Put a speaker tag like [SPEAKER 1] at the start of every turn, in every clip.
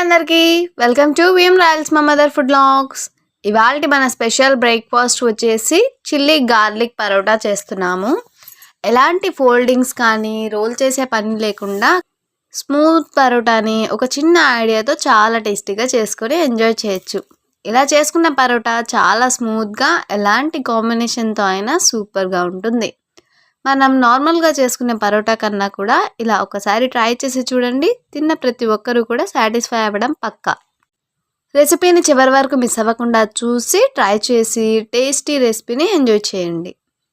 [SPEAKER 1] అందరికీ. Welcome to VM Royals మా mother food logs ఇవాళ మన స్పెషల్ బ్రేక్ఫాస్ట్ వచ్చేసి చిల్లీ గార్లిక్ పరోటా చేస్తున్నాము. ఎలాంటి ఫోల్డింగ్స్ కానీ రోల్ చేసే పని లేకుండా స్మూత్ పరోటాని ఒక చిన్న ఐడియాతో చాలా టేస్టీగా చేసుకొని ఎంజాయ్ చేయొచ్చు. ఇలా చేసుకున్న పరోటా చాలా స్మూత్గా ఎలాంటి కాంబినేషన్తో అయినా సూపర్గా ఉంటుంది. మనం నార్మల్గా చేసుకునే పరోటా కన్నా కూడా ఇలా ఒకసారి ట్రై చేసి చూడండి. తిన్న ప్రతి ఒక్కరూ కూడా సాటిస్ఫై అవ్వడం పక్కా. రెసిపీని చివరి వరకు మిస్ అవ్వకుండా చూసి ట్రై చేసి టేస్టీ రెసిపీని ఎంజాయ్ చేయండి.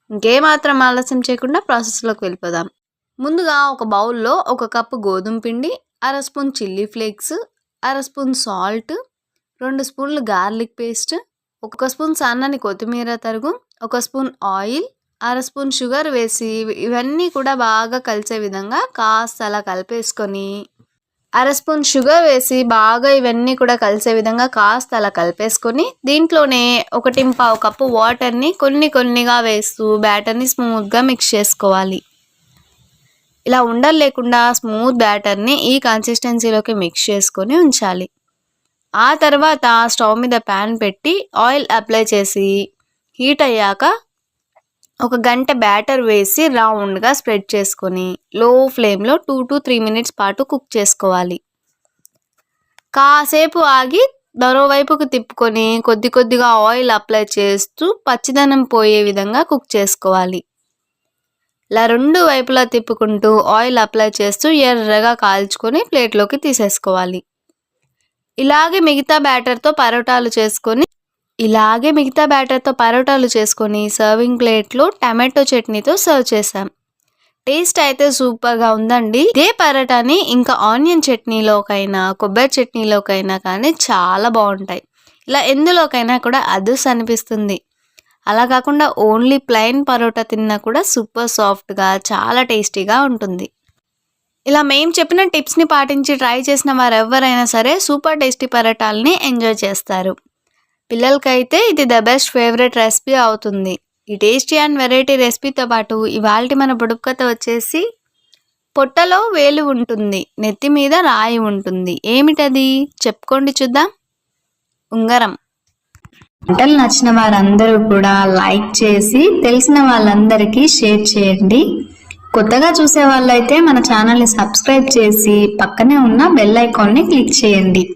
[SPEAKER 1] ఇంకేమాత్రం ఆలస్యం చేయకుండా ప్రాసెస్లోకి వెళ్ళిపోదాం. ముందుగా ఒక బౌల్లో ఒక కప్పు గోధుమ పిండి అర స్పూన్ చిల్లీ ఫ్లేక్స్ అర స్పూన్ సాల్ట్ రెండు స్పూన్లు గార్లిక్ పేస్ట్ ఒక స్పూన్ సన్నని కొత్తిమీర తరుగు ఒక స్పూన్ ఆయిల్ అర స్పూన్ షుగర్ వేసి ఇవన్నీ కూడా బాగా కలిసే విధంగా కాస్త అలా కలిపేసుకొని అర స్పూన్ షుగర్ వేసి బాగా ఇవన్నీ కూడా కలిసే విధంగా కాస్త అలా కలిపేసుకొని దీంట్లోనే ఒకటి పావు కప్పు వాటర్ని కొన్ని కొన్నిగా వేస్తూ బ్యాటర్ని స్మూత్గా మిక్స్ చేసుకోవాలి. ఇలా ఉండలు లేకుండా స్మూత్ బ్యాటర్ని ఈ కన్సిస్టెన్సీలోకి మిక్స్ చేసుకొని ఉంచాలి. ఆ తర్వాత స్టవ్ మీద ప్యాన్ పెట్టి ఆయిల్ అప్లై చేసి హీట్ అయ్యాక ఒక గంట బ్యాటర్ వేసి రౌండ్గా స్ప్రెడ్ చేసుకొని లో ఫ్లేమ్లో టూ టు త్రీ మినిట్స్ పాటు కుక్ చేసుకోవాలి. కాసేపు ఆగి మరోవైపుకు తిప్పుకొని కొద్ది కొద్దిగా ఆయిల్ అప్లై చేస్తూ పచ్చిదనం పోయే విధంగా కుక్ చేసుకోవాలి. ఇలా రెండు వైపులా తిప్పుకుంటూ ఆయిల్ అప్లై చేస్తూ ఎర్రగా కాల్చుకొని ప్లేట్లోకి తీసేసుకోవాలి. ఇలాగే మిగతా బ్యాటర్తో పరోటాలు చేసుకొని ఇలాగే మిగతా బ్యాటర్తో పరోటాలు చేసుకొని సర్వింగ్ ప్లేట్లో టమాటో చట్నీతో సర్వ్ చేసాం టేస్ట్ అయితే సూపర్గా ఉందండి. ఇదే పరోటాని ఇంకా ఆనియన్ చట్నీలోకైనా కొబ్బరి చట్నీలోకైనా కానీ చాలా బాగుంటాయి. ఇలా ఎందులోకైనా కూడా అదుస్ అనిపిస్తుంది. అలా కాకుండా ఓన్లీ ప్లెయిన్ పరోటా తిన్నా కూడా సూపర్ సాఫ్ట్గా చాలా టేస్టీగా ఉంటుంది. ఇలా మేము చెప్పిన టిప్స్ని పాటించి ట్రై చేసిన వారు ఎవరైనా సరే సూపర్ టేస్టీ పరోటాలని ఎంజాయ్ చేస్తారు. పిల్లలకైతే ఇది ద బెస్ట్ ఫేవరెట్ రెసిపీ అవుతుంది. ఈ టేస్టీ అండ్ వెరైటీ రెసిపీతో పాటు ఇవాళ మన బుడుపు వచ్చేసి పొట్టలో వేలు ఉంటుంది. నెత్తి మీద రాయి ఉంటుంది. ఏమిటది? చెప్పుకోండి చూద్దాం. ఉంగరం.
[SPEAKER 2] వంటలు నచ్చిన వారందరూ కూడా లైక్ చేసి తెలిసిన వాళ్ళందరికీ షేర్ చేయండి. కొత్తగా చూసే వాళ్ళైతే మన ఛానల్ని సబ్స్క్రైబ్ చేసి పక్కనే ఉన్న బెల్ ఐకాన్ని క్లిక్ చేయండి.